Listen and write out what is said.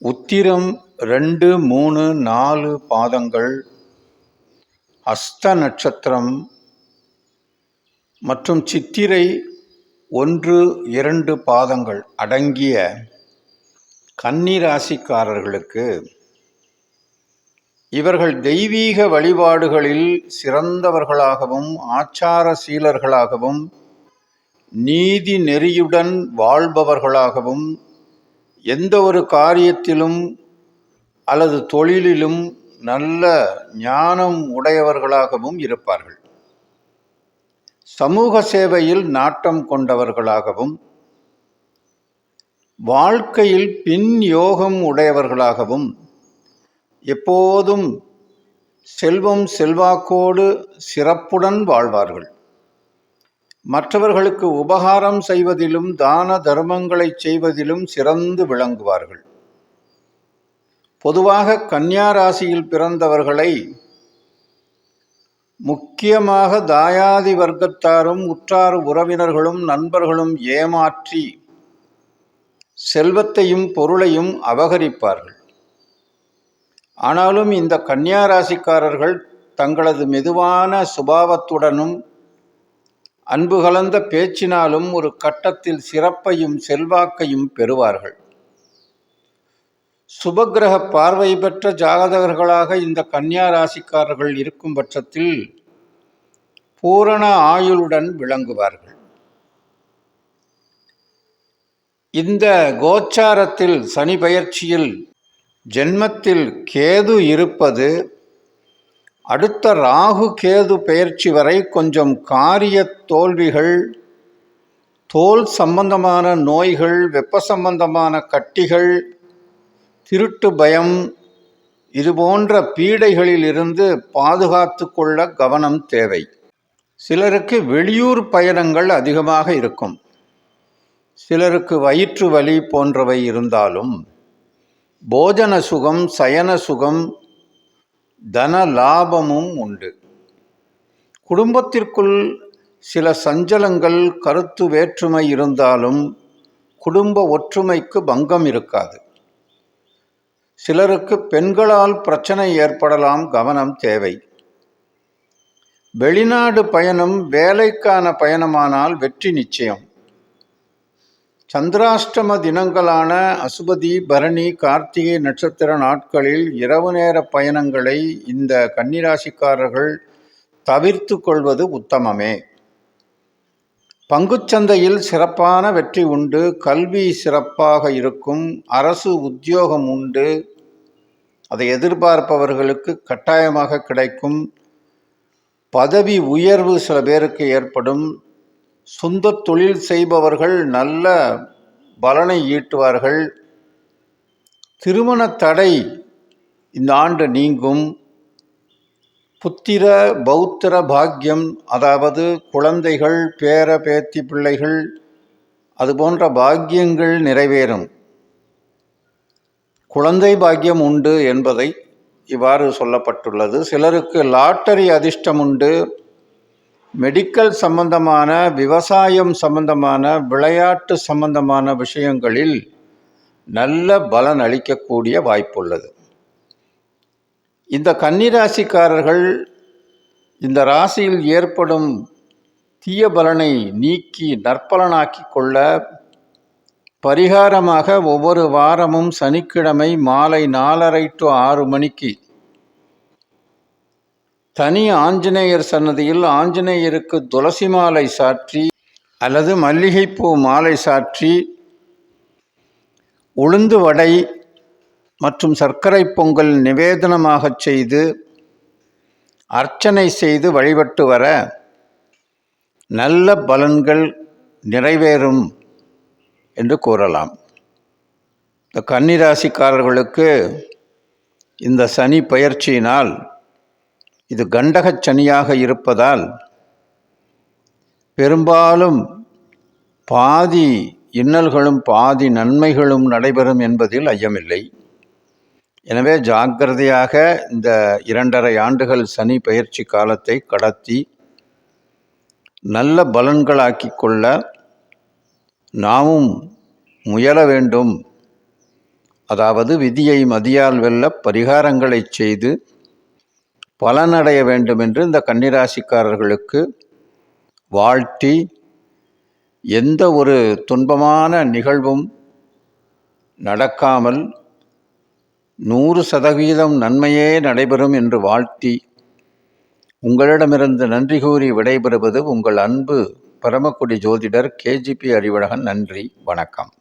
உத்திரம் ரெண்டு மூணு நாலு பாதங்கள். அஸ்த நட்சத்திரம் மற்றும் சித்திரை ஒன்று இரண்டு பாதங்கள் அடங்கிய கன்னிராசிக்காரர்களுக்கு இவர்கள் தெய்வீக வழிபாடுகளில் சிறந்தவர்களாகவும் ஆச்சார சீலர்களாகவும் நீதி நெறியுடன் வாழ்பவர்களாகவும் எந்த ஒரு காரியத்திலும் அல்லது தொழிலிலும் நல்ல ஞானம் உடையவர்களாகவும் இருப்பார்கள். சமூக சேவையில் நாட்டம் கொண்டவர்களாகவும் வாழ்க்கையில் பின் யோகம் உடையவர்களாகவும் எப்போதும் செல்வம் செல்வாக்கோடு சிறப்புடன் வாழ்வார்கள். மற்றவர்களுக்கு உபகாரம் செய்வதிலும் தான தர்மங்களை செய்வதிலும் சிறந்து விளங்குவார்கள். பொதுவாக கன்னியா ராசியில் பிறந்தவர்களை முக்கியமாக தாயாதி வர்க்கத்தாரும் உற்றார் உறவினர்களும் நண்பர்களும் ஏமாற்றி செல்வத்தையும் பொருளையும் அபகரிப்பார்கள். ஆனாலும் இந்த கன்னியா ராசிக்காரர்கள் தங்களது மெதுவான சுபாவத்துடனும் அன்பு கலந்த பேச்சினாலும் ஒரு கட்டத்தில் சிறப்பையும் செல்வாக்கையும் பெறுவார்கள். சுபகிரக பார்வை பெற்ற ஜாதகர்களாக இந்த கன்னியா ராசிக்காரர்கள் இருக்கும் பட்சத்தில் பூரண ஆயுளுடன் விளங்குவார்கள். இந்த கோச்சாரத்தில் சனி பயிற்சியில் ஜென்மத்தில் கேது இருப்பது அடுத்த ராகு கேது பெயர்ச்சி வரை கொஞ்சம் காரிய தோல்விகள் தோல் சம்பந்தமான நோய்கள் வெப்ப சம்பந்தமான கட்டிகள் திருட்டு பயம் இது போன்ற பீடைகளில் இருந்து பாதுகாத்து கொள்ள கவனம் தேவை. சிலருக்கு வெளியூர் பயணங்கள் அதிகமாக இருக்கும். சிலருக்கு வயிற்று வலி போன்றவை இருந்தாலும் போஜன சுகம் சயன சுகம் தன லாபமும் உண்டு. குடும்பத்திற்குள் சில சஞ்சலங்கள் கருத்து வேற்றுமை இருந்தாலும் குடும்ப ஒற்றுமைக்கு பங்கம் இருக்காது. சிலருக்கு பெண்களால் பிரச்சனை ஏற்படலாம் கவனம் தேவை. வெளிநாடு பயணம் வேலைக்கான பயணமானால் வெற்றி நிச்சயம். சந்திராஷ்டம தினங்களான அசுபதி பரணி கார்த்திகை நட்சத்திர நாட்களில் இரவு நேர பயணங்களை இந்த கன்னிராசிக்காரர்கள் தவிர்த்து கொள்வது உத்தமமே. பங்குச்சந்தையில் சிறப்பான வெற்றி உண்டு கல்வி சிறப்பாக இருக்கும் அரசு உத்தியோகம் உண்டு அதை எதிர்பார்ப்பவர்களுக்கு கட்டாயமாக கிடைக்கும் பதவி உயர்வு சில பேருக்கு ஏற்படும் சொந்த தொழில் செய்பவர்கள் நல்ல பலனை ஈட்டுவார்கள். திருமண தடை இந்த ஆண்டு நீங்கும். புத்திர பௌத்திர பாக்கியம் அதாவது குழந்தைகள் பேர பேத்தி பிள்ளைகள் அது போன்ற பாக்கியங்கள் நிறைவேறும். குழந்தை பாக்கியம் உண்டு என்பதை இவ்வாறு சொல்லப்பட்டுள்ளது. சிலருக்கு லாட்டரி அதிர்ஷ்டம் உண்டு. மெடிக்கல் சம்பந்தமான விவசாயம் சம்பந்தமான விளையாட்டு சம்பந்தமான விஷயங்களில் நல்ல பலன் அளிக்கக்கூடிய வாய்ப்புள்ளது. இந்த கன்னிராசிக்காரர்கள் இந்த ராசியில் ஏற்படும் தீய பலனை நீக்கி நற்பலனாக்கி கொள்ள பரிகாரமாக ஒவ்வொரு வாரமும் சனிக்கிழமை மாலை நாலரை டு ஆறு மணிக்கு தனி ஆஞ்சநேயர் சன்னதியில் ஆஞ்சநேயருக்கு துளசி மாலை சாற்றி அல்லது மல்லிகைப்பூ மாலை சாற்றி உளுந்து வடை மற்றும் சர்க்கரை பொங்கல் நிவேதனமாகச் செய்து அர்ச்சனை செய்து வழிபட்டு வர நல்ல பலன்கள் நிறைவேறும் என்று கூறலாம். இந்த கன்னிராசிக்காரர்களுக்கு இந்த சனி பயிற்சியினால் இது கண்டகச் சனியாக இருப்பதால் பெரும்பாலும் பாதி இன்னல்களும் பாதி நன்மைகளும் நடைபெறும் என்பதில் ஐயமில்லை. எனவே ஜாக்கிரதையாக இந்த இரண்டரை ஆண்டுகள் சனி பயிற்சி காலத்தை கடத்தி நல்ல பலன்களாக்கி கொள்ள நாமும் முயல வேண்டும். அதாவது விதியை மதியால் வெல்ல பரிகாரங்களை செய்து பலனடைய வேண்டும் என்று இந்த கன்னிராசிக்காரர்களுக்கு வாழ்த்தி எந்த ஒரு துன்பமான நிகழ்வும் நடக்காமல் நூறு சதவீதம் நன்மையே நடைபெறும் என்று வாழ்த்தி உங்களிடமிருந்து நன்றி கூறி விடைபெறுவது உங்கள் அன்பு பரமக்குடி ஜோதிடர் கேஜிபி அறிவழகன். நன்றி வணக்கம்.